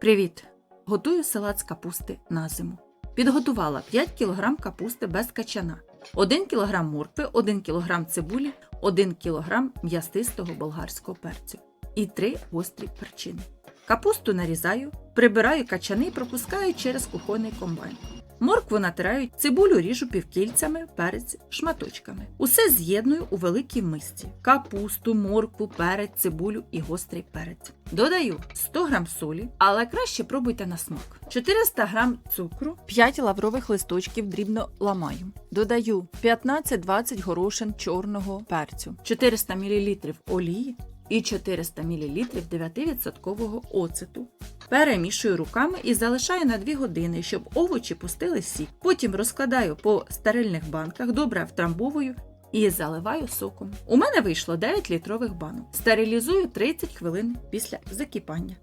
Привіт! Готую салат з капусти на зиму. Підготувала 5 кг капусти без качана, 1 кг моркви, 1 кг цибулі, 1 кг м'ястистого болгарського перцю і 3 гострі перчини. Капусту нарізаю, прибираю качани і пропускаю через кухонний комбайн. Моркву натираю, цибулю ріжу півкільцями, перець шматочками. Усе з'єдную у великій мисці: капусту, моркву, перець, цибулю і гострий перець. Додаю 100 г солі, але краще пробуйте на смак. 400 г цукру, 5 лаврових листочків дрібно ламаю. Додаю 15-20 горошин чорного перцю, 400 мл олії і 400 мл 9% оцету. Перемішую руками і залишаю на 2 години, щоб овочі пустили сік. Потім розкладаю по стерильних банках, добре втрамбовую і заливаю соком. У мене вийшло 9 літрових банок. Стерилізую 30 хвилин після закипання.